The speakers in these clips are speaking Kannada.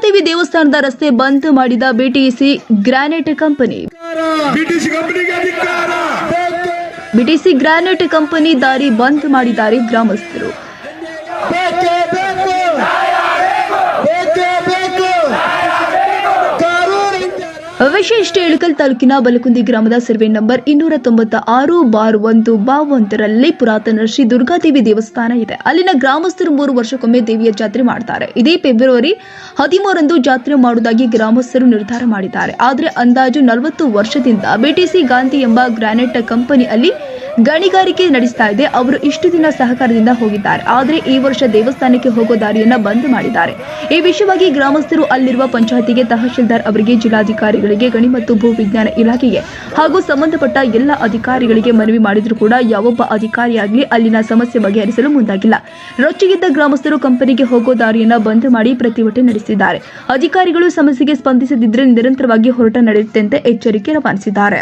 ದುರ್ಗಾದೇವಿ ದೇವಸ್ಥಾನದ ರಸ್ತೆ ಬಂದ್ ಮಾಡಿದ BTC granite company. BTC granite company ದಾರಿ ಬಂದ್ ಮಾಡಿದ್ದಾರೆ ಗ್ರಾಮಸ್ಥರು ಬೇಕೇ ಬೇಕು ಬೇಕೇ ಬೇಕು ಕಾನೂನು ವಿಶಿಷ್ಟ ಇಳಕಲ್ ತಾಲೂಕಿನ ಬಲಕುಂದಿ ಗ್ರಾಮದ ಸರ್ವೆ ನಂಬರ್ ಇನ್ನೂರ ತೊಂಬತ್ತ ಆರು ಬಾರ್ ಒಂದು ಬಾ ಒಂದರಲ್ಲಿ ಪುರಾತನ ಶ್ರೀ ದುರ್ಗಾದೇವಿ ದೇವಸ್ಥಾನ ಇದೆ. ಅಲ್ಲಿನ ಗ್ರಾಮಸ್ಥರು ಮೂರು ವರ್ಷಕ್ಕೊಮ್ಮೆ ದೇವಿಯ ಜಾತ್ರೆ ಮಾಡ್ತಾರೆ. ಇದೇ ಫೆಬ್ರವರಿ ಹದಿಮೂರರಂದು ಜಾತ್ರೆ ಮಾಡುವುದಾಗಿ ಗ್ರಾಮಸ್ಥರು ನಿರ್ಧಾರ ಮಾಡಿದ್ದಾರೆ. ಆದರೆ ಅಂದಾಜು ನಲವತ್ತು ವರ್ಷದಿಂದ ಬಿಟಿಸಿ ಗಾಂಧಿ ಎಂಬ ಗ್ರಾನೈಟ್ ಕಂಪನಿ ಅಲ್ಲಿ ಗಣಿಗಾರಿಕೆ ನಡೆಸ್ತಾ ಇದೆ. ಅವರು ಇಷ್ಟು ದಿನ ಸಹಕಾರದಿಂದ ಹೋಗಿದ್ದಾರೆ. ಆದರೆ ಈ ವರ್ಷ ದೇವಸ್ಥಾನಕ್ಕೆ ಹೋಗೋ ದಾರಿಯನ್ನ ಬಂದ್ ಮಾಡಿದ್ದಾರೆ. ಈ ವಿಷಯವಾಗಿ ಗ್ರಾಮಸ್ಥರು ಅಲ್ಲಿರುವ ಪಂಚಾಯತಿಗೆ ತಹಶೀಲ್ದಾರ್ ಅವರಿಗೆ, ಜಿಲ್ಲಾಧಿಕಾರಿಗಳಿಗೆ, ಗಣಿ ಮತ್ತು ಭೂ ವಿಜ್ಞಾನ ಇಲಾಖೆಗೆ ಹಾಗೂ ಸಂಬಂಧಪಟ್ಟ ಎಲ್ಲ ಅಧಿಕಾರಿಗಳಿಗೆ ಮನವಿ ಮಾಡಿದ್ರು ಕೂಡ ಯಾವೊಬ್ಬ ಅಧಿಕಾರಿಯಾಗಲಿ ಅಲ್ಲಿನ ಸಮಸ್ಯೆ ಬಗೆಹರಿಸಲು ಮುಂದಾಗಿಲ್ಲ. ರೊಚ್ಚಿಗಿದ್ದ ಗ್ರಾಮಸ್ಥರು ಕಂಪನಿಗೆ ಹೋಗೋ ದಾರಿಯನ್ನ ಬಂದ್ ಮಾಡಿ ಪ್ರತಿಭಟನೆ ನಡೆಸಿದ್ದಾರೆ. ಅಧಿಕಾರಿಗಳು ಸಮಸ್ಯೆಗೆ ಸ್ಪಂದಿಸದಿದ್ದರೆ ನಿರಂತರವಾಗಿ ಹೋರಾಟ ನಡೆಯುತ್ತೆ ಅಂತ ಎಚ್ಚರಿಕೆ ರವಾನಿಸಿದ್ದಾರೆ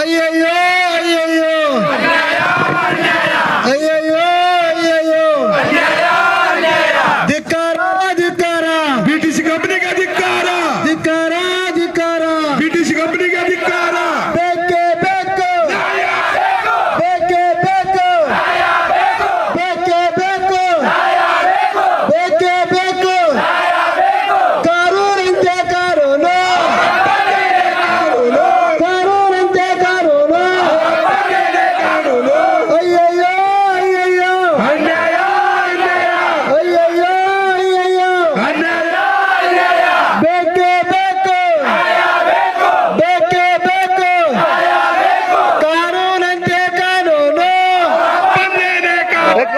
ಅಯ್ಯಯ್ಯೋ ಅಯ್ಯಯ್ಯೋ ಅಯ್ಯಯ್ಯೋ ಅಯ್ಯಯ್ಯೋ ಧಿಕ್ಕಾರ ಧಿಕ್ಕಾರ ಬಿಟಿಸಿ ಕಂಪನಿಗೆ ಅಧಿಕಾರ ಧಿಕ್ಕಾರ ಧಿಕ್ಕಾರ ಬಿಟಿಸಿ ಕಂಪನಿಗೆ ಅಧಿಕಾರ ಬೇಕೇ ಬೇಕು ಬೇಕೇ ಬೇಕು ಬೇಕೇ ಬೇಕು ಬೇಕೇ ಬೇಕು ಕಾನೂನಂತೆ ಕಾನೂನು ಕಾನೂನಂತೆ ಕಾನೂನು ಅಯ್ಯಯ್ಯೋ ಅಯ್ಯಯ್ಯೋ ಅನ್ಯಾಯ ಅಯ್ಯಯ್ಯೋ ಅಯ್ಯಯ್ಯೋ ಅನ್ಯಾಯ ಬೇಕೇ ಬೇಕು ಬೇಕೇ ಬೇಕು ಕಾನೂನಂತೆ ಕಾನೂನು ಬಂದೇನೆ ಕಾನೂನು.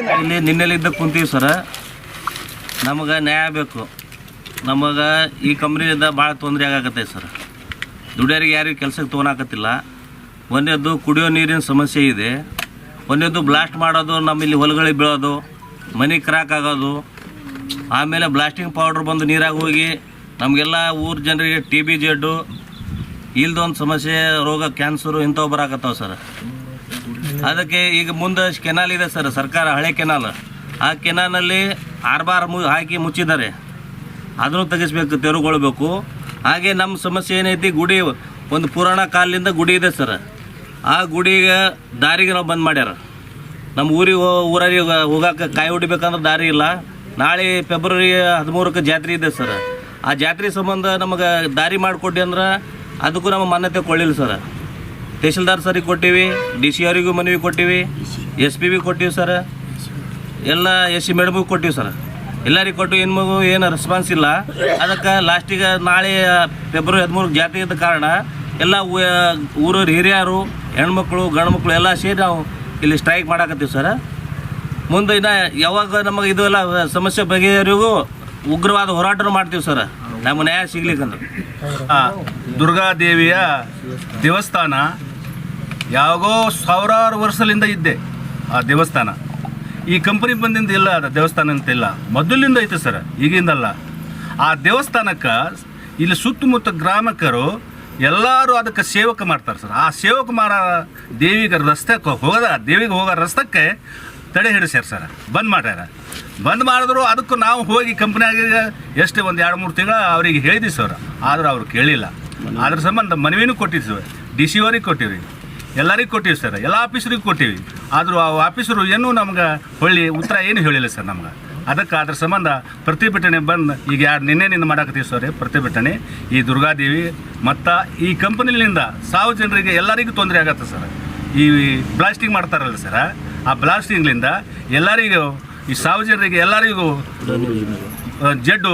ಇಲ್ಲಿ ನಿನ್ನೆಲಿದ್ದ ಕುಂತೀವಿ ಸರ. ನಮಗೆ ನ್ಯಾಯ ಬೇಕು. ನಮಗೆ ಈ ಕಂಪ್ನಿಯಿಂದ ಭಾಳ ತೊಂದರೆ ಆಗಾಕತ್ತೆ ಸರ್. ದುಡಿಯೋರಿಗೆ ಯಾರಿಗೂ ಕೆಲಸಕ್ಕೆ ತೊಗೊಳಕತ್ತಿಲ್ಲ ಒಂದೇದು ಕುಡಿಯೋ ನೀರಿನ ಸಮಸ್ಯೆ ಇದೆ. ಒಂದೇದು ಬ್ಲಾಸ್ಟ್ ಮಾಡೋದು ನಮ್ಮಲ್ಲಿ ಹೊಲಗಳಿಗೆ ಬೀಳೋದು, ಮನೆ ಕ್ರಾಕ್ ಆಗೋದು. ಆಮೇಲೆ ಬ್ಲಾಸ್ಟಿಂಗ್ ಪೌಡ್ರ್ ಬಂದು ನೀರಾಗಿ ಹೋಗಿ ನಮಗೆಲ್ಲ ಊರ ಜನರಿಗೆ ಟಿ ಬಿ ಜೆಡ್ಡು ಇಲ್ದೊಂದು ಸಮಸ್ಯೆ, ರೋಗ ಕ್ಯಾನ್ಸರು ಇಂಥವು ಬರಾಕತ್ತಾವೆ ಸರ್. ಅದಕ್ಕೆ ಈಗ ಮುಂದೆ ಕೆನಾಲ್ ಇದೆ ಸರ್, ಸರ್ಕಾರ ಹಳೆ ಕೆನಾಲ್. ಆ ಕೆನಾಲ್ನಲ್ಲಿ ಆರ್ಬಾರ್ ಮು ಹಾಕಿ ಮುಚ್ಚಿದ್ದಾರೆ. ಅದನ್ನು ತೆಗಿಸ್ಬೇಕು ತೆರವುಗೊಳ್ಬೇಕು ಹಾಗೆ ನಮ್ಮ ಸಮಸ್ಯೆ ಏನೈತಿ, ಗುಡಿ ಒಂದು ಪುರಾಣ ಕಾಲದಿಂದ ಗುಡಿ ಇದೆ ಸರ್. ಆ ಗುಡಿಗೆ ದಾರಿಗೆ ನಾವು ಬಂದ್ ಮಾಡ್ಯಾರ. ನಮ್ಮ ಊರಿಗೆ ಊರಲ್ಲಿ ಹೋಗಕ್ಕೆ ಕಾಯಿ ಹೊಡಿಬೇಕಂದ್ರೆ ದಾರಿ ಇಲ್ಲ. ನಾಳೆ ಫೆಬ್ರವರಿ ಹದಿಮೂರಕ್ಕೆ ಜಾತ್ರೆ ಇದೆ ಸರ್. ಆ ಜಾತ್ರೆ ಸಂಬಂಧ ನಮಗೆ ದಾರಿ ಮಾಡಿಕೊಡಿ ಅಂದ್ರೆ ಅದಕ್ಕೂ ನಮ್ಮ ಮಾನ್ಯತೆ ಕೊಳ್ಳಿಲ್ಲ ಸರ್. ತಹಶೀಲ್ದಾರ್ ಸರಿಗೆ ಕೊಟ್ಟಿವಿ, ಡಿ ಸಿ ಅವರಿಗೂ ಮನವಿ ಕೊಟ್ಟಿವಿ, ಎಸ್ ಪಿ ಬಿ ಕೊಟ್ಟಿವಿ ಸರ್. ಎಲ್ಲ ಎಸ್ ಸಿ ಮೇಡಮ್ಗೂ ಕೊಟ್ಟಿವಿ ಸರ್. ಎಲ್ಲರಿಗೆ ಕೊಟ್ಟು ಏನು ಮಗು, ಏನು ರೆಸ್ಪಾನ್ಸ್ ಇಲ್ಲ. ಅದಕ್ಕೆ ಲಾಸ್ಟಿಗೆ ನಾಳೆ ಫೆಬ್ರವರಿ ಹದಿಮೂರು ಜಾತ್ರೆ ಇದ್ದ ಕಾರಣ ಎಲ್ಲ ಊರ ಹಿರಿಯರು, ಹೆಣ್ಮಕ್ಳು ಗಂಡು ಮಕ್ಕಳು ಎಲ್ಲ ಸೇರಿ ನಾವು ಇಲ್ಲಿ ಸ್ಟ್ರೈಕ್ ಮಾಡಾಕತ್ತೀವಿ ಸರ್. ಮುಂದೆ ಇನ್ನು ಯಾವಾಗ ನಮಗೆ ಇದು ಎಲ್ಲ ಸಮಸ್ಯೆ ಬಗೆಹರಿಗೂ ಉಗ್ರವಾದ ಹೋರಾಟನೂ ಮಾಡ್ತೀವಿ ಸರ್. ನಮ್ಮ ನ್ಯಾಯ ಸಿಗ್ಲಿಕ್ಕಂದ್ರೆ ದುರ್ಗಾದೇವಿಯ ದೇವಸ್ಥಾನ ಯಾವಾಗೋ ಸಾವಿರಾರು ವರ್ಷದಿಂದ ಇದ್ದೆ ಆ ದೇವಸ್ಥಾನ. ಈ ಕಂಪನಿ ಬಂದಿಂದ ಇಲ್ಲ, ಅದು ದೇವಸ್ಥಾನ ಅಂತ ಇಲ್ಲ. ಮೊದಲಿಂದ ಐತೆ ಸರ್, ಈಗಿಂದಲ್ಲ. ಆ ದೇವಸ್ಥಾನಕ್ಕೆ ಇಲ್ಲಿ ಸುತ್ತಮುತ್ತ ಗ್ರಾಮಕರು ಎಲ್ಲರೂ ಅದಕ್ಕೆ ಸೇವಕ ಮಾಡ್ತಾರೆ ಸರ್. ಆ ಸೇವಕ ಮಾಡ ದೇವಿಗೆ ರಸ್ತೆ ಹೋದ ದೇವಿಗೆ ಹೋಗೋ ರಸ್ತಕ್ಕೆ ತಡೆ ಹಿಡಿಸ್ಯಾರ ಸರ್ ಬಂದ್ ಮಾಡ್ಯಾರ. ಬಂದ್ ಮಾಡಿದ್ರು ಅದಕ್ಕೂ ನಾವು ಹೋಗಿ ಕಂಪ್ನಿಯಾಗ ಎಷ್ಟು ಒಂದು ಎರಡು ಮೂರು ತಿಂಗಳು ಅವ್ರಿಗೆ ಹೇಳಿದ್ವಿ ಸರ್. ಆದ್ರೆ ಅವ್ರು ಕೇಳಿಲ್ಲ. ಅದ್ರ ಸಂಬಂಧ ಮನವಿನೂ ಕೊಟ್ಟಿದ್ವಿ ಡಿ ಸಿ ಅವ್ರಿಗೆ ಕೊಟ್ಟಿವಿ. ಎಲ್ಲರಿಗೂ ಕೊಟ್ಟಿವಿ ಸರ್. ಎಲ್ಲ ಆಫೀಸರಿಗೆ ಕೊಟ್ಟಿವಿ. ಆದರೂ ಆ ಆಫೀಸರು ಏನೂ ನಮ್ಗೆ ಹೊಳ್ಳಿ ಉತ್ತರ ಏನು ಹೇಳಿಲ್ಲ ಸರ್ ನಮ್ಗೆ. ಅದಕ್ಕೆ ಅದ್ರ ಸಂಬಂಧ ಪ್ರತಿಭಟನೆ ಬಂದು ಈಗ ಯಾರು ನಿನ್ನೆನಿಂದ ಮಾಡಾಕತ್ತೀವಿ ಸರ್ ಪ್ರತಿಭಟನೆ. ಈ ದುರ್ಗಾದೇವಿ ಮತ್ತು ಈ ಕಂಪನಿಲಿಂದ ಸಾವು ಜನರಿಗೆ ಎಲ್ಲರಿಗೂ ತೊಂದರೆ ಆಗತ್ತೆ ಸರ್. ಈ ಬ್ಲಾಸ್ಟಿಂಗ್ ಮಾಡ್ತಾರಲ್ಲ ಸರ್. ಆ ಬ್ಲಾಸ್ಟಿಂಗ್ಲಿಂದ ಎಲ್ಲರಿಗೂ, ಈ ಸಾವು ಜನರಿಗೆ ಎಲ್ಲರಿಗೂ ಜಡ್ಡು,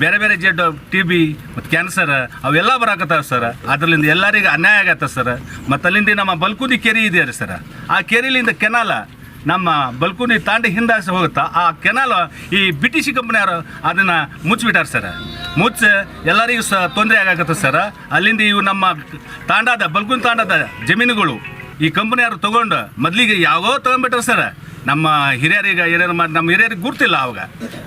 ಬೇರೆ ಬೇರೆ ಜಡ್ಡು ಟಿ ಬಿ ಮತ್ತು ಕ್ಯಾನ್ಸರ್ ಅವೆಲ್ಲ ಬರಾಕತ್ತಾವೆ ಸರ್. ಅದರಿಂದ ಎಲ್ಲರಿಗೂ ಅನ್ಯಾಯ ಆಗತ್ತೆ ಸರ್. ಮತ್ತು ಅಲ್ಲಿಂದ ನಮ್ಮ ಬಲ್ಕುನಿ ಕೆರೆ ಇದೆ ರೀ ಸರ್. ಆ ಕೆರೆಲಿಂದ ಕೆನಾಲ ನಮ್ಮ ಬಲ್ಕುನಿ ತಾಂಡಿ ಹಿಂದಾಸೆ ಹೋಗುತ್ತಾ, ಆ ಕೆನಾಲ ಈ ಬಿಟಿಸಿ ಕಂಪ್ನಿಯವರು ಅದನ್ನು ಮುಚ್ಚಿಬಿಟ್ಟಾರೆ ಸರ್. ಮುಚ್ಚಿ ಎಲ್ಲರಿಗೂ ಸಹ ತೊಂದರೆ ಆಗಾಕತ್ತೆ ಸರ್. ಅಲ್ಲಿಂದ ಇವು ನಮ್ಮ ತಾಂಡದ, ಬಲ್ಕುನಿ ತಾಂಡದ ಜಮೀನುಗಳು ಈ ಕಂಪ್ನಿಯವರು ತಗೊಂಡು ಮೊದಲಿಗೆ ಯಾವಾಗೋ ತೊಗೊಂಡ್ಬಿಟ್ರೆ ಸರ್. ನಮ್ಮ ಹಿರಿಯರಿಗೆ ಏನೇನು ಮಾಡಿ ನಮ್ಮ ಹಿರಿಯರಿಗೆ ಗುರ್ತಿಲ್ಲ ಅವಾಗ.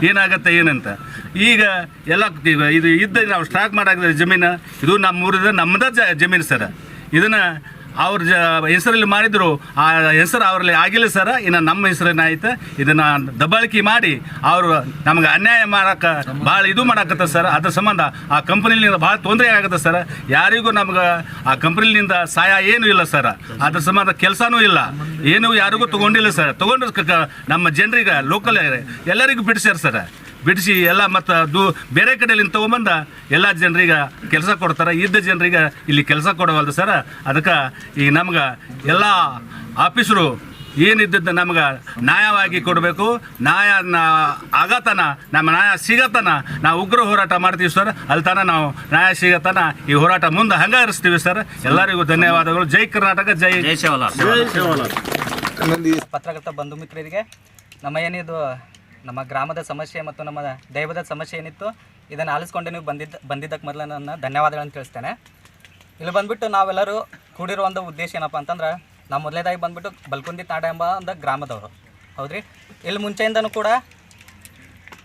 ಏನಾಗತ್ತೆ, ಏನಂತ. ಈಗ ಎಲ್ಲ ಇದು ಇದ್ದ ನಾವು ಸ್ಟಾಕ್ ಮಾಡಾಕಿದ್ರೆ ಜಮೀನು, ಇದು ನಮ್ಮ ಊರಿದ್ರೆ ನಮ್ಮದ ಜಮೀನು ಸರ್. ಇದನ್ನು ಅವ್ರ ಜ ಹೆಸರಲ್ಲಿ ಮಾಡಿದ್ರು, ಆ ಹೆಸರು ಅವರಲ್ಲಿ ಆಗಿಲ್ಲ ಸರ್, ಇನ್ನು ನಮ್ಮ ಹೆಸರಿನ ಆಯ್ತು ಇದನ್ನು ದಬ್ಬಾಳಿಕೆ ಮಾಡಿ ಅವರು ನಮ್ಗೆ ಅನ್ಯಾಯ ಮಾಡಕ್ಕೆ ಭಾಳ ಇದು ಮಾಡಕತ್ತ ಸರ್. ಅದ್ರ ಸಂಬಂಧ ಆ ಕಂಪ್ನಿಲಿಂದ ಭಾಳ ತೊಂದರೆ ಆಗತ್ತೆ ಸರ್. ಯಾರಿಗೂ ನಮ್ಗೆ ಆ ಕಂಪ್ನಿಲಿಂದ ಸಹಾಯ ಏನೂ ಇಲ್ಲ ಸರ್. ಅದ್ರ ಸಂಬಂಧ ಕೆಲಸನೂ ಇಲ್ಲ. ಏನು ಯಾರಿಗೂ ತೊಗೊಂಡಿಲ್ಲ ಸರ್. ತೊಗೊಂಡ್ರೆ ನಮ್ಮ ಜನರಿಗೆ ಲೋಕಲ್ ಎಲ್ಲರಿಗೂ ಬಿಡಿಸ್ಯಾರ ಸರ್. ಬಿಡಿಸಿ ಎಲ್ಲ ಮತ್ತು ದೂ ಬೇರೆ ಕಡೆಯಲ್ಲಿ ತೊಗೊಂಬಂದ ಎಲ್ಲ ಜನರಿಗೆ ಕೆಲಸ ಕೊಡ್ತಾರೆ. ಇದ್ದ ಜನರಿಗೆ ಇಲ್ಲಿ ಕೆಲಸ ಕೊಡವಲ್ದು ಸರ್. ಅದಕ್ಕೆ ಈ ನಮ್ಗೆ ಎಲ್ಲ ಆಫೀಸರು ಏನಿದ್ದದ್ದು ನಮ್ಗೆ ನ್ಯಾಯವಾಗಿ ಕೊಡಬೇಕು. ನ್ಯಾಯ ಆಗತನ ನಮ್ಮ ನ್ಯಾಯ ಸಿಗತನ ನಾವು ಉಗ್ರ ಹೋರಾಟ ಮಾಡ್ತೀವಿ ಸರ್. ಅಲ್ಲಿ ತನ ನಾವು ನ್ಯಾಯ ಸಿಗತನ ಈ ಹೋರಾಟ ಮುಂದೆ ಹಂಗೆ ಹರಿಸ್ತೀವಿ ಸರ್. ಎಲ್ಲರಿಗೂ ಧನ್ಯವಾದಗಳು. ಜೈ ಕರ್ನಾಟಕ ಜೈ ಜೈ ಶಿವಲ ಪತ್ರಕರ್ತ ಬಂಧು ಮಿತ್ರರಿಗೆ ನಮ್ಮ ಏನಿದು ನಮ್ಮ ಗ್ರಾಮದ ಸಮಸ್ಯೆ ಮತ್ತು ನಮ್ಮ ದೈವದ ಸಮಸ್ಯೆ ಏನಿತ್ತು ಇದನ್ನು ಆಲಿಸ್ಕೊಂಡು ನೀವು ಬಂದಿದ್ದ ಬಂದಿದ್ದಕ್ಕೆ ಮೊದಲು ನನ್ನ ಧನ್ಯವಾದಗಳನ್ನು ತಿಳಿಸ್ತೇನೆ. ಇಲ್ಲಿ ಬಂದ್ಬಿಟ್ಟು ನಾವೆಲ್ಲರೂ ಕೂಡಿರೋ ಒಂದು ಉದ್ದೇಶ ಏನಪ್ಪ ಅಂತಂದ್ರೆ, ನಾವು ಮೊದಲೇದಾಗಿ ಬಂದ್ಬಿಟ್ಟು ಬಲ್ಕುಂದಿ ತಾಡ ಎಂಬ ಒಂದು ಗ್ರಾಮದವರು. ಹೌದ್ರಿ? ಇಲ್ಲಿ ಮುಂಚೆಯಿಂದನೂ ಕೂಡ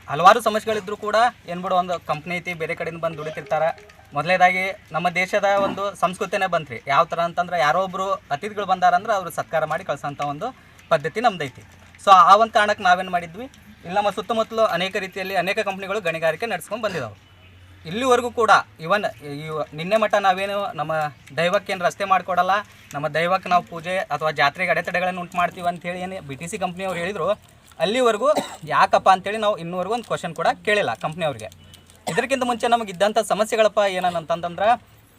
ಹಲವಾರು ಸಮಸ್ಯೆಗಳಿದ್ದರೂ ಕೂಡ ಏನ್ಬಿಡು ಒಂದು ಕಂಪ್ನಿ ಐತಿ, ಬೇರೆ ಕಡೆಯಿಂದ ಬಂದು ದುಡಿತಿರ್ತಾರೆ. ಮೊದಲೇದಾಗಿ ನಮ್ಮ ದೇಶದ ಒಂದು ಸಂಸ್ಕೃತಿನೇ ಬಂತ್ರಿ. ಯಾವ ಥರ ಅಂತಂದ್ರೆ, ಯಾರೋ ಒಬ್ಬರು ಅತಿಥಿಗಳು ಬಂದಾರಂದ್ರೆ ಅವರು ಸತ್ಕಾರ ಮಾಡಿ ಕಳ್ಸೋಂಥ ಒಂದು ಪದ್ಧತಿ ನಮ್ದೈತಿ. ಸೊ ಆ ಒಂದು ಕಾರಣಕ್ಕೆ ನಾವೇನು ಮಾಡಿದ್ವಿ? ಇಲ್ಲಿ, ನಮ್ಮ ಸುತ್ತಮುತ್ತಲು ಅನೇಕ ರೀತಿಯಲ್ಲಿ ಅನೇಕ ಕಂಪ್ನಿಗಳು ಗಣಿಗಾರಿಕೆ ನಡೆಸ್ಕೊಂಡು ಬಂದಿದ್ದಾವೆ ಇಲ್ಲಿವರೆಗೂ ಕೂಡ ಇವನ್ ಇವ ನಿನ್ನೆ ಮಟ್ಟ ನಾವೇನು ನಮ್ಮ ದೈವಕ್ಕೇನು ರಸ್ತೆ ಮಾಡಿಕೊಡಲ್ಲ, ನಮ್ಮ ದೈವಕ್ಕೆ ನಾವು ಪೂಜೆ ಅಥವಾ ಜಾತ್ರೆಗೆ ಅಡೆತಡೆಗಳನ್ನು ಉಂಟು ಮಾಡ್ತೀವಿ ಅಂತೇಳಿ ಏನು ಬಿ ಟಿ ಸಿ ಕಂಪ್ನಿಯವ್ರು ಹೇಳಿದರು, ಅಲ್ಲಿವರೆಗೂ ಯಾಕಪ್ಪ ಅಂತೇಳಿ ನಾವು ಇನ್ನೂವರೆಗೂ ಒಂದು ಕ್ವಶನ್ ಕೂಡ ಕೇಳಿಲ್ಲ ಕಂಪ್ನಿಯವ್ರಿಗೆ. ಇದಕ್ಕಿಂತ ಮುಂಚೆ ನಮಗೆ ಇದ್ದಂಥ ಸಮಸ್ಯೆಗಳಪ್ಪ ಏನಂತಂದ್ರೆ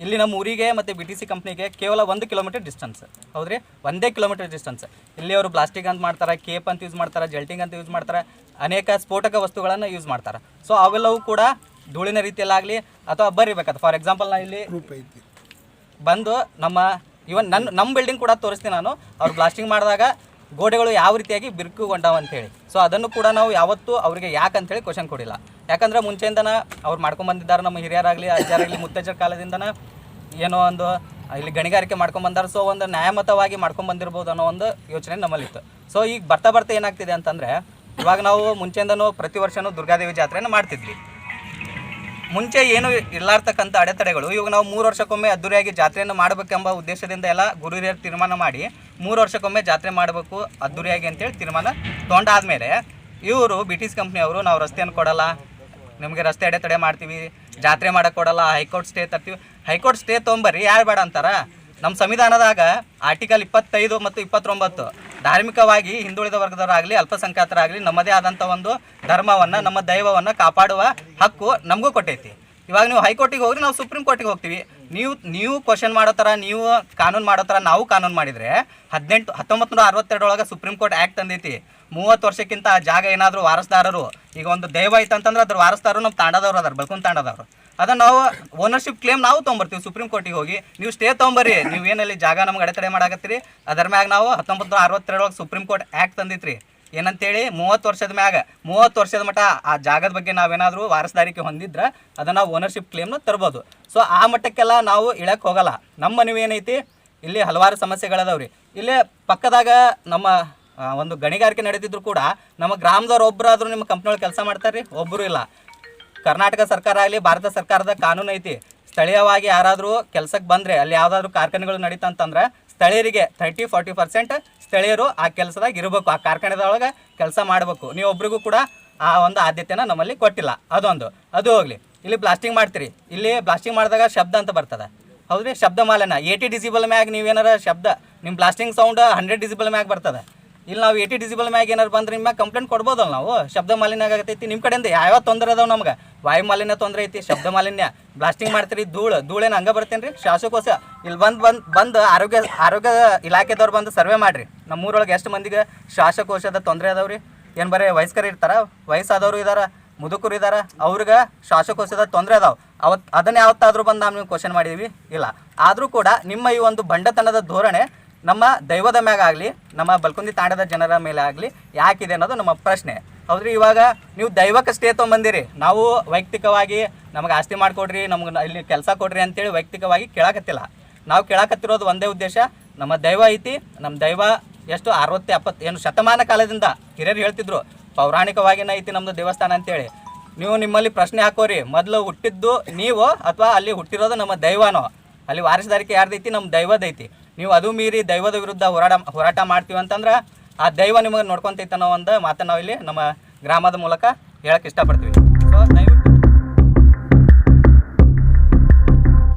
ಇಲ್ಲಿ ನಮ್ಮ ಊರಿಗೆ ಮತ್ತು ಬಿ ಟಿ ಸಿ ಕಂಪ್ನಿಗೆ ಕೇವಲ ಒಂದು ಕಿಲೋಮೀಟರ್ ಡಿಸ್ಟೆನ್ಸ್ ಹೌದ್ರಿ? ಒಂದೇ ಕಿಲೋಮೀಟರ್ ಡಿಸ್ಟೆನ್ಸ್ ಇಲ್ಲಿ ಅವರು ಪ್ಲಾಸ್ಟಿಕ್ ಅಂತ ಮಾಡ್ತಾರೆ ಕೇಪ್ ಅಂತ ಯೂಸ್ ಮಾಡ್ತಾರೆ ಜಲ್ಟಿಂಗ್ ಅಂತ ಯೂಸ್ ಮಾಡ್ತಾರೆ ಅನೇಕ ಸ್ಫೋಟಕ ವಸ್ತುಗಳನ್ನು ಯೂಸ್ ಮಾಡ್ತಾರೆ. ಸೊ ಅವೆಲ್ಲವೂ ಕೂಡ ಧೂಳಿನ ರೀತಿಯಲ್ಲಾಗಲಿ ಅಥವಾ ಬರಿಬೇಕಾದ ಫಾರ್ ಎಕ್ಸಾಂಪಲ್ ನಾ ಇಲ್ಲಿ ಬಂದು ನಮ್ಮ ಇವನ್ ನನ್ನ ನಮ್ಮ ಬಿಲ್ಡಿಂಗ್ ಕೂಡ ತೋರಿಸ್ತೀನಿ ನಾನು. ಅವ್ರು ಬ್ಲಾಸ್ಟಿಂಗ್ ಮಾಡಿದಾಗ ಗೋಡೆಗಳು ಯಾವ ರೀತಿಯಾಗಿ ಬಿರುಕುಗೊಂಡಾವ ಅಂತೇಳಿ ಸೊ ಅದನ್ನು ಕೂಡ ನಾವು ಯಾವತ್ತೂ ಅವರಿಗೆ ಯಾಕೆ ಅಂತೇಳಿ ಕ್ವಶನ್ ಕೊಡಿಲ್ಲ. ಯಾಕಂದ್ರೆ ಮುಂಚೆಯಿಂದನ ಅವ್ರು ಮಾಡ್ಕೊಂಬಂದಿದ್ದಾರೆ ನಮ್ಮ ಹಿರಿಯರಾಗಲಿ ಅಜ್ಜರಾಗಲಿ ಮುತ್ತಜ್ಜರ ಕಾಲದಿಂದನ ಏನೋ ಒಂದು ಇಲ್ಲಿ ಗಣಿಗಾರಿಕೆ ಮಾಡ್ಕೊಂಬಂದಾರ ಸೊ ಒಂದು ನ್ಯಾಯಮತವಾಗಿ ಮಾಡ್ಕೊಂಬಂದಿರ್ಬೋದು ಅನ್ನೋ ಒಂದು ಯೋಚನೆ ನಮ್ಮಲ್ಲಿತ್ತು. ಸೊ ಈಗ ಬರ್ತಾ ಬರ್ತಾ ಏನಾಗ್ತಿದೆ ಅಂತಂದರೆ, ಇವಾಗ ನಾವು ಮುಂಚೆಯಿಂದನೂ ಪ್ರತಿ ವರ್ಷನೂ ದುರ್ಗಾದೇವಿ ಜಾತ್ರೆಯನ್ನು ಮಾಡ್ತಿದ್ವಿ. ಮುಂಚೆ ಏನು ಇರ್ಲಾರ್ತಕ್ಕಂಥ ಅಡೆತಡೆಗಳು, ಇವಾಗ ನಾವು ಮೂರು ವರ್ಷಕ್ಕೊಮ್ಮೆ ಅದ್ದೂರಿಯಾಗಿ ಜಾತ್ರೆಯನ್ನು ಮಾಡಬೇಕೆಂಬ ಉದ್ದೇಶದಿಂದ ಎಲ್ಲ ಗುರು ಹಿರಿಯರು ತೀರ್ಮಾನ ಮಾಡಿ ಮೂರು ವರ್ಷಕ್ಕೊಮ್ಮೆ ಜಾತ್ರೆ ಮಾಡಬೇಕು ಅದ್ದೂರಿಯಾಗಿ ಅಂತೇಳಿ ತೀರ್ಮಾನ ತೊಗೊಂಡಾದ್ಮೇಲೆ ಇವರು ಬ್ರಿಟಿಷ್ ಕಂಪ್ನಿಯವರು ನಾವು ರಸ್ತೆಯನ್ನು ಕೊಡಲ್ಲ ನಿಮಗೆ ರಸ್ತೆ ಅಡೆತಡೆ ಮಾಡ್ತೀವಿ, ಜಾತ್ರೆ ಮಾಡಕ್ಕೆ ಕೊಡಲ್ಲ ಹೈಕೋರ್ಟ್ ಸ್ಟೇ ತರ್ತೀವಿ. ಹೈಕೋರ್ಟ್ ಸ್ಟೇ ತೊಗೊಂಬರ್ರಿ, ಯಾರು ಬೇಡ ಅಂತಾರ? ನಮ್ಮ ಸಂವಿಧಾನದಾಗ ಆರ್ಟಿಕಲ್ ಇಪ್ಪತ್ತೈದು ಮತ್ತು ಇಪ್ಪತ್ತೊಂಬತ್ತು, ಧಾರ್ಮಿಕವಾಗಿ ಹಿಂದುಳಿದ ವರ್ಗದವರಾಗಲಿ, ಅಲ್ಪಸಂಖ್ಯಾತರಾಗಲಿ, ನಮ್ಮದೇ ಆದಂಥ ಒಂದು ಧರ್ಮವನ್ನು, ನಮ್ಮ ದೈವವನ್ನು ಕಾಪಾಡುವ ಹಕ್ಕು ನಮಗೂ ಕೊಟ್ಟೈತಿ. ಇವಾಗ ನೀವು ಹೈಕೋರ್ಟಿಗೆ ಹೋಗ್ರಿ, ನಾವು ಸುಪ್ರೀಂ ಕೋರ್ಟಿಗೆ ಹೋಗ್ತೀವಿ. ನೀವು ನೀವು ಕ್ವಶನ್ ಮಾಡೋ ಥರ, ನೀವು ಕಾನೂನು ಮಾಡೋ ಥರ ನಾವು ಕಾನೂನು ಮಾಡಿದರೆ, ಹದಿನೆಂಟು, ಹತ್ತೊಂಬತ್ತು ನೂರ ಅರವತ್ತೆರಡರೊಳಗೆ ಸುಪ್ರೀಂ ಕೋರ್ಟ್ ಆ್ಯಕ್ಟ್ ತಂದೈತಿ. ಮೂವತ್ತು ವರ್ಷಕ್ಕಿಂತ ಆ ಜಾಗ ಏನಾದರೂ ವಾರಸ್ದಾರರು ಈಗ ಒಂದು ದೈವ ಐತಂತಂದ್ರೆ ಅದ್ರ ವಾರಸ್ತಾರು ನಮ್ಮ ತಾಂಡದವ್ರು ಅದಾರ ಬಲ್ಕೊಂಡ್ ತಾಂಡದವ್ರು. ಅದನ್ನ ನಾವು ಓನರ್ಶಿಪ್ ಕ್ಲೇಮ್ ನಾವು ತೊಗೊಂಬರ್ತೀವಿ ಸುಪ್ರೀಂ ಕೋರ್ಟಿಗೆ ಹೋಗಿ. ನೀವು ಸ್ಟೇ ತೊಗೊಂಬರ್ರಿ ನೀವು ಏನಲ್ಲಿ ಜಾಗ ನಮ್ಗೆ ಅಡೆತಡೆ ಮಾಡಾಕತ್ತೀರಿ. ಅದ್ರ ಮ್ಯಾಗ ನಾವು ಹತ್ತೊಂಬತ್ತು ನೂರ ಅರವತ್ತೆರಡೊಳಗೆ ಸುಪ್ರೀಂ ಕೋರ್ಟ್ ಆ್ಯಕ್ಟ್ ತಂದಿತ್ರಿ. ಏನಂತೇಳಿ ಮೂವತ್ತು ವರ್ಷದ ಮ್ಯಾಗ, ಮೂವತ್ತು ವರ್ಷದ ಮಟ್ಟ ಆ ಜಾಗದ ಬಗ್ಗೆ ನಾವೇನಾದರೂ ವಾರಸ್ದಾರಿಕೆ ಹೊಂದಿದ್ರೆ ಅದನ್ನು ಓನರ್ಶಿಪ್ ಕ್ಲೇಮ್ನ ತರ್ಬೋದು. ಸೊ ಆ ಮಟ್ಟಕ್ಕೆಲ್ಲ ನಾವು ಇಳಕ್ಕೆ ಹೋಗಲ್ಲ. ನಮ್ಮ ಮನವಿ ಏನೈತಿ? ಇಲ್ಲಿ ಹಲವಾರು ಸಮಸ್ಯೆಗಳದಾವ್ರಿ ಇಲ್ಲೇ ಪಕ್ಕದಾಗ ನಮ್ಮ ಒಂದು ಗಣಿಗಾರಿಕೆ ನಡೆದಿದ್ರು ಕೂಡ ನಮ್ಮ ಗ್ರಾಮದವ್ರು ಒಬ್ಬರಾದರೂ ನಿಮ್ಮ ಕಂಪ್ನಿಯೊಳಗೆ ಕೆಲಸ ಮಾಡ್ತಾರೆ ರೀ ಒಬ್ಬರು ಇಲ್ಲ. ಕರ್ನಾಟಕ ಸರ್ಕಾರ ಆಗಲಿ, ಭಾರತ ಸರ್ಕಾರದ ಕಾನೂನು ಐತಿ. ಸ್ಥಳೀಯವಾಗಿ ಯಾರಾದರೂ ಕೆಲಸಕ್ಕೆ ಬಂದರೆ, ಅಲ್ಲಿ ಯಾವುದಾದ್ರೂ ಕಾರ್ಖಾನೆಗಳು ನಡೀತಂತಂದ್ರೆ, ಸ್ಥಳೀಯರಿಗೆ ತರ್ಟಿ ಫಾರ್ಟಿ ಪರ್ಸೆಂಟ್ ಸ್ಥಳೀಯರು ಆ ಕೆಲಸದಾಗ ಇರಬೇಕು. ಆ ಕಾರ್ಖಾನೆದೊಳಗೆ ಕೆಲಸ ಮಾಡಬೇಕು. ನೀವು ಒಬ್ರಿಗೂ ಕೂಡ ಆ ಒಂದು ಆದ್ಯತೆನ ನಮ್ಮಲ್ಲಿ ಕೊಟ್ಟಿಲ್ಲ. ಅದೊಂದು. ಅದು ಹೋಗಲಿ. ಇಲ್ಲಿ ಬ್ಲಾಸ್ಟಿಂಗ್ ಮಾಡ್ತೀರಿ. ಇಲ್ಲಿ ಬ್ಲಾಸ್ಟಿಂಗ್ ಮಾಡಿದಾಗ ಶಬ್ದ ಅಂತ ಬರ್ತದೆ. ಹೌದ್ರಿ? ಶಬ್ದ ಮಾಲಿನ್ಯ ಏಯ್ಟಿ ಡಿಸಿಬಲ್ ಮ್ಯಾಗ ನೀವೇನಾರ ಶಬ್ದ ನಿಮ್ಮ ಬ್ಲಾಸ್ಟಿಂಗ್ ಸೌಂಡ್ ಹಂಡ್ರೆಡ್ ಡಿಸಿಬಲ್ ಮ್ಯಾಗ ಬರ್ತದೆ. ಇಲ್ಲಿ ನಾವು ಏಟಿ ಡಿಸಿಬಲ್ ಮ್ಯಾಗ ಏನಾರು ಬಂದ್ರೆ ನಿಮ್ಮ ಕಂಪ್ಲೇಂಟ್ ಕೊಡ್ಬೋದಲ್ಲ ನಾವು? ಶಬ್ದ ಮಾಲಿನ್ಯ ಆಗತೈತಿ. ನಿಮ್ಮ ಕಡೆಯಿಂದ ಯಾವ ತೊಂದರೆ ಅದಾವ ನಮ್ಗೆ? ವಾಯು ಮಾಲಿನ್ಯ ತೊಂದರೆ ಐತಿ, ಶಬ್ದ ಮಾಲಿನ್ಯ. ಬ್ಲಾಸ್ಟಿಂಗ್ ಮಾಡ್ತೀರಿ, ಧೂಳು. ಧೂಳೇನು ಹಂಗೆ ಬರ್ತೇನೆ ರೀ ಶಾಸಕೋಸ ಇಲ್ಲಿ ಬಂದು ಬಂದು ಬಂದು ಆರೋಗ್ಯ ಆರೋಗ್ಯ ಇಲಾಖೆದವ್ರು ಬಂದು ಸರ್ವೆ ಮಾಡಿರಿ. ನಮ್ಮೂರೊಳಗೆ ಎಷ್ಟು ಮಂದಿಗೆ ಶ್ವಾಸಕೋಶದ ತೊಂದರೆ ಅದಾವ್ರಿ? ಏನು ಬರೀ ವಯಸ್ಕರು ಇರ್ತಾರ? ವಯಸ್ಸಾದವರು ಇದಾರ? ಮುದುಕರು ಇದಾರ? ಅವ್ರಿಗೆ ಶ್ವಾಸಕೋಶದ ತೊಂದರೆ ಅದಾವೆ. ಅವತ್ತು ಅದನ್ನ ಯಾವತ್ತಾದರೂ ಬಂದು ನಾವು ನೀವು ಕ್ವಶನ್ ಮಾಡಿದ್ವಿ. ಇಲ್ಲ. ಆದರೂ ಕೂಡ ನಿಮ್ಮ ಈ ಒಂದು ಬಂಡತನದ ಧೋರಣೆ ನಮ್ಮ ದೈವದ ಮ್ಯಾಗ ಆಗಲಿ, ನಮ್ಮ ಬಲ್ಕುಂದಿ ತಾಂಡದ ಜನರ ಮೇಲೆ ಆಗಲಿ ಯಾಕಿದೆ ಅನ್ನೋದು ನಮ್ಮ ಪ್ರಶ್ನೆ. ಹೌದ್ರಿ, ಇವಾಗ ನೀವು ದೈವಕ್ಕೆ ಸ್ಟೇ ತೊಗೊಂಬಂದಿರಿ. ನಾವು ವೈಯಕ್ತಿಕವಾಗಿ ನಮಗೆ ಆಸ್ತಿ ಮಾಡಿಕೊಡ್ರಿ, ನಮ್ಗೆ ಇಲ್ಲಿ ಕೆಲಸ ಕೊಡ್ರಿ ಅಂತೇಳಿ ವೈಯಕ್ತಿಕವಾಗಿ ಕೇಳಾಕತ್ತಿಲ್ಲ. ನಾವು ಕೇಳಾಕತ್ತಿರೋದು ಒಂದೇ ಉದ್ದೇಶ, ನಮ್ಮ ದೈವ ಐತಿ, ನಮ್ಮ ದೈವ ಎಷ್ಟು ಅರವತ್ತು, ಎಪ್ಪತ್ತು, ಏನು ಶತಮಾನ ಕಾಲದಿಂದ ಹಿರಿಯರು ಹೇಳ್ತಿದ್ರು, ಪೌರಾಣಿಕವಾಗಿನ ಐತಿ ನಮ್ಮದು ದೇವಸ್ಥಾನ ಅಂತೇಳಿ. ನೀವು ನಿಮ್ಮಲ್ಲಿ ಪ್ರಶ್ನೆ ಹಾಕೋರಿ, ಮೊದಲು ಹುಟ್ಟಿದ್ದು ನೀವು ಅಥವಾ ಅಲ್ಲಿ ಹುಟ್ಟಿರೋದು ನಮ್ಮ ದೈವನೋ? ಅಲ್ಲಿ ವಾರಸದಾರಿಕೆ ಯಾರ್ದೈತಿ? ನಮ್ಮ ದೈವದೈತಿ. ನೀವು ಅದು ಮೀರಿ ದೈವದ ವಿರುದ್ಧ ಹೋರಾಟ ಹೋರಾಟ ಮಾಡ್ತೀವಿ ಅಂತಂದ್ರೆ ಆ ದೈವ ನಿಮಗೆ ನೋಡ್ಕೊಂತೈತೆ ಅನ್ನೋ ಒಂದು ಮಾತನ್ನು ನಾವು ಇಲ್ಲಿ ನಮ್ಮ ಗ್ರಾಮದ ಮೂಲಕ ಹೇಳಕ್ಕೆ ಇಷ್ಟಪಡ್ತೀವಿ. ಸೊ ದಯವಿಟ್ಟು